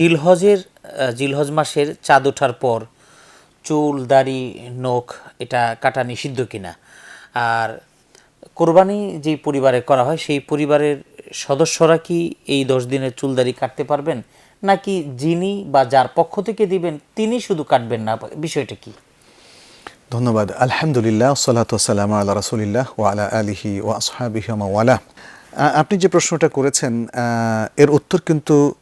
জিলহজের আহ, জিলহজ মাসের চাঁদ ওঠার পর চুল দাড়ি নখ এটা কাটা নিষিদ্ধ কিনা। আর কোরবানি যেই পরিবারে করা হয় সেই পরিবারের সদস্যরা কি এই দশ দিনের চুল দাড়ি কাটতে পারবেন? নাকি যিনি বা যার পক্ষ থেকে দিবেন তিনি শুধু কাটবেন না? বিষয়টা কি? ধন্যবাদ। আলহামদুলিল্লাহ সালাত সালাম আল্লাহ রাসুলিল্লাহ ও আলা আলিহি ও ওয়ালা আপনি যে প্রশ্নটা করেছেন এর উত্তর কিন্তু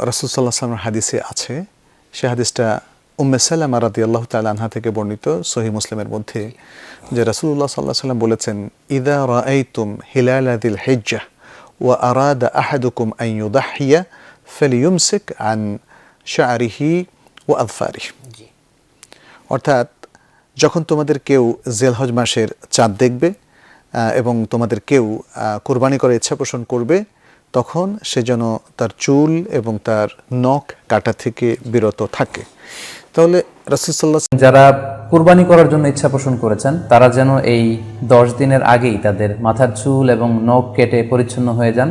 রসুল সাল্লাহ সাল্লামের হাদিসে আছে। সে হাদিসটা উম্মে সাল্লামা রাদি আল্লাহ তাল আনহা থেকে বর্ণিত সহি মুসলিমের মধ্যে যে রাসুল্লাহ সাল্লাহ সাল্লাম বলেছেন ইদা রাআইতুম হিলাল আদিল হেজ্জা ও আরাদ আহাদুকুম আন ইউদাহিয়া ফালিয়ুমসিক আন শাআরিহি ও আদফারিহি জি। অর্থাৎ যখন তোমাদের কেউ জেলহজ মাসের চাঁদ দেখবে এবং তোমাদের কেউ কোরবানি করার ইচ্ছা পোষণ করবে, তখন সে যেন তার চুল এবং তার নখ কাটা থেকে বিরত থাকে। তাহলে রাসুলসাল্লাহ যারা কুরবানি করার জন্য ইচ্ছা পোষণ করেছেন, তারা যেন এই দশ দিনের আগেই তাদের মাথার চুল এবং নখ কেটে পরিচ্ছন্ন হয়ে যান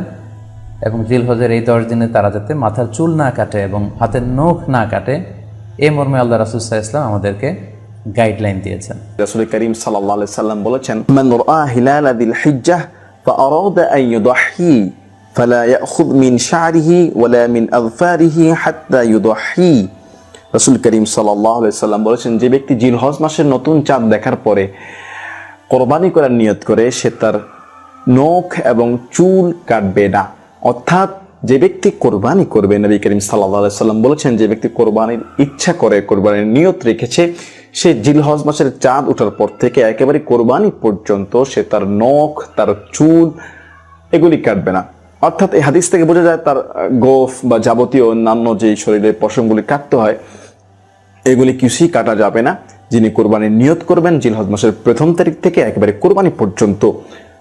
এবং জিলহজের এই দশ দিনে তারা যাতে মাথার চুল না কাটে এবং হাতের নখ না কাটে, এ মর্মে আল্লাহ রাসুসাহ ইসলাম আমাদেরকে গাইডলাইন দিয়েছেন রাসূল করিম সাল্লাল্লাহু আলাইহি সাল্লাম বলেছেন মান রাআ হিলাল দিল হিজ্জাহ فأراد أن يضحي فلا يأخذ من شعره ولا من أظفاره حتى يضحي রাসূল করিম সাল্লাল্লাহু আলাইহি সাল্লাম বলেছেন যে ব্যক্তি জিলহজ মাসের নতুন চাঁদ দেখার পরে কোরবানি করার নিয়ত করে সে তার নখ এবং চুল কাটবে না অর্থাৎ যে ব্যক্তি কোরবানি করবে নবী করিম সাল্লাল্লাহু আলাইহি সাল্লাম বলেছেন যে ব্যক্তি কোরবানির ইচ্ছা করে কোরবানির নিয়ত রেখেছে সে জিলহজ মাসের চাঁদ ওঠার পর থেকে একেবারে কোরবানি পর্যন্ত সে তার নখ, তার চুল এগুলি কাটবে না। অর্থাৎ এই হাদিস থেকে বোঝা যায় তার গোফ বা যাবতীয় অন্যান্য যে শরীরের পশমগুলি কাটতে হয়, এগুলি কিছুই কাটা যাবে না। যিনি কোরবানির নিয়ত করবেন জিলহজ মাসের প্রথম তারিখ থেকে একেবারে কোরবানি পর্যন্ত।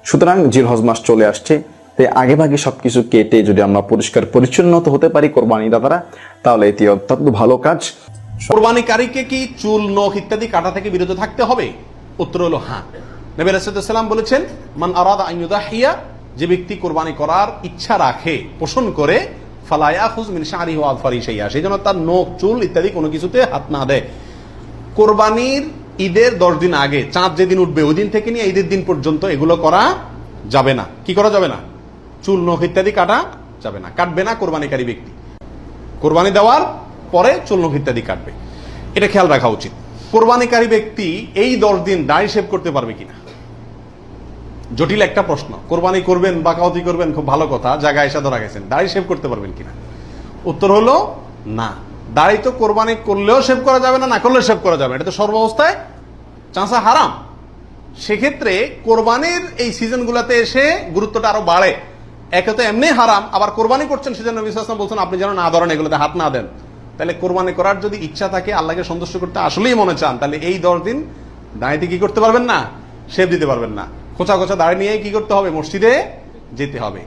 সুতরাং জিলহজ মাস চলে আসছে। তাই আগে ভাগে সবকিছু কেটে যদি আমরা পরিষ্কার পরিচ্ছন্ন হতে পারি কোরবানি দাতারা তাহলে এটি অত্যন্ত ভালো কাজ। কোরবানিকারীকে কি চুল, নখ ইত্যাদি কাটা থেকে বিরত থাকতে হবে? উত্তর হলো হ্যাঁ। নবী রাসূলুল্লাহ বলেছেন, মান আরাদা আন ইউদাহিয়া যে ব্যক্তি কোরবানি করার ইচ্ছা রাখে, পোষণ করে ফালায়া খুজ মিন শাহরি ওয়া আযফারি শাইয়া। সেই জন্য তার নখ, চুল ইত্যাদি কোনো কিছুতে হাত না দেয়। কোরবানির ঈদের দশ দিন আগে, চাঁদ যেদিন উঠবে, ওই দিন থেকে নিয়ে ঈদের দিন পর্যন্ত এগুলো করা যাবে না। কি করা যাবে না? চুল, নখ ইত্যাদি কাটা যাবে না। কাটবে না কোরবানিকারী ব্যক্তি। কোরবানি দেওয়ার পরে চুলনখ ইত্যাদি কাটবে। এটা খেয়াল রাখা উচিত। কোরবানিকারী ব্যক্তি এই দশ দিন দাড়ি শেভ করতে পারবে কিনা? জটিল একটা প্রশ্ন। কোরবানি করবেন বা কাউতি করবেন, খুব ভালো কথা। জায়গায় এসে ধরা গেছেন। দাড়ি শেভ করতে পারবেন কিনা? উত্তর হলো, না। দাড়ি তো কোরবানি করলেও শেভ করা যাবে না না করলেও শেভ করা যাবে। এটা তো সর্বাবস্থায় চাঁচা হারাম। সেক্ষেত্রে কোরবানির এই সিজনগুলোতে এসে গুরুত্বটা আরও বাড়ে। একে তো এমনি হারাম, আবার কোরবানি করছেন সেজন্য বিশ্বাস বলছেন, আপনি যেন না ধরেন, এগুলোতে হাত না দেন। তাহলে কোরবানি করার যদি ইচ্ছা থাকে, আল্লাহকে সন্তুষ্ট করতে আসলেই মনে চান, তাহলে এই দশ দিন দাঁড়িয়ে কি করতে পারবেন না? সেব দিতে পারবেন না। খোঁচা খোঁচা দাঁড়িয়ে নিয়ে কি করতে হবে? মসজিদে যেতে হবে।